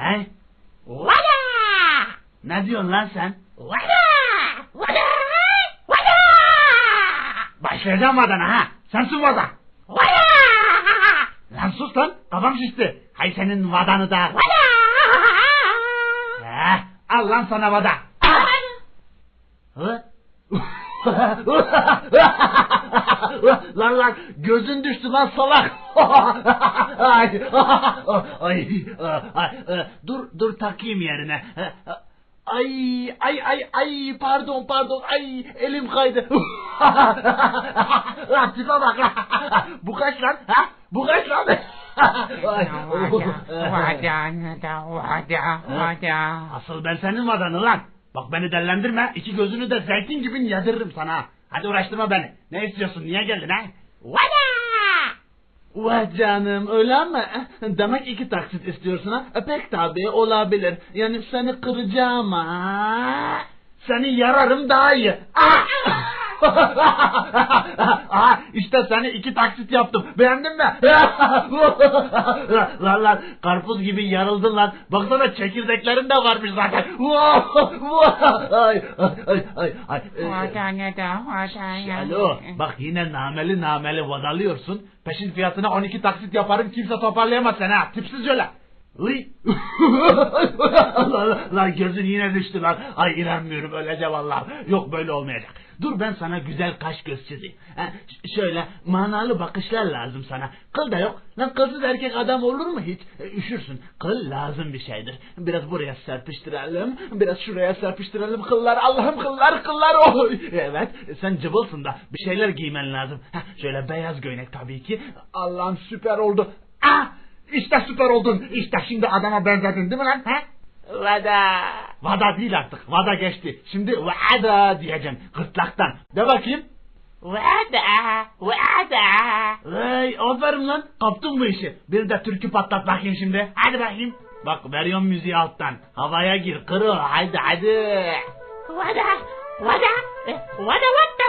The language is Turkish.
He? Vada! Ne diyorsun lan sen? Vada! Vada! Vada! Başlayacağım vadana ha. Sensin vada. Vada! Lan sus lan. Kafam şişti. Hay senin vadanı da. Vada! He, al lan sana vada. Hı? lan lan gözün düştü lan salak. ay, ay, ay, dur dur takayım yerine. Ay ay ay ay pardon pardon ay elim kaydı. Lan tipe bak lan. Bu kaç lan? Ha? Bu kaç lan? Asıl ben senin vadanı lan. Bak beni dellendirme. iki gözünü de zeytin gibi yediririm sana. Hadi uğraştırma beni. Ne istiyorsun? Niye geldin ha? Vada! Vay canım öyle mi? Demek iki taksit istiyorsun ha? E, pek tabii olabilir. Yani seni kıracağım ha. Seni yararım daha iyi. Ah! Aha, işte seni iki taksit yaptım. Beğendin mi? lan lan karpuz gibi yarıldın lan. Baksana çekirdeklerin de varmış zaten. ay ay ay ay. Alo bak yine nameli nameli vadalıyorsun. Peşin fiyatına 12 taksit yaparım kimse toparlayamaz seni ha. Tipsiz öyle. Lan gözün yine düştü lan. Ay inanmıyorum öleceğim vallahi. Yok böyle olmayacak. Dur ben sana güzel kaş göz çizeyim. Ha, şöyle manalı bakışlar lazım sana. Kıl da yok. Lan kılsız erkek adam olur mu hiç? E, üşürsün. Kıl lazım bir şeydir. Biraz buraya serpiştirelim. Biraz şuraya serpiştirelim kıllar. Allah'ım kıllar kıllar. Oy. Evet sen cıvılsın da bir şeyler giymen lazım. Ha, şöyle beyaz göйnek tabii ki. Allah'ım süper oldu. Ah! İşte süper oldun. İşte şimdi adama benzedin değil mi lan? Ha? Vada! Vada değil artık. Vada geçti. Şimdi vada diyeceğim. Gırtlaktan. De bakayım. Vada! Vada! Hey aferin lan. Kaptın bu işi. Bir de türkü patlat bakayım şimdi. Hadi bakayım. Bak veriyorum müziği alttan. Havaya gir kırıl. Hadi hadi. Vada! Vada! Vada! Vada!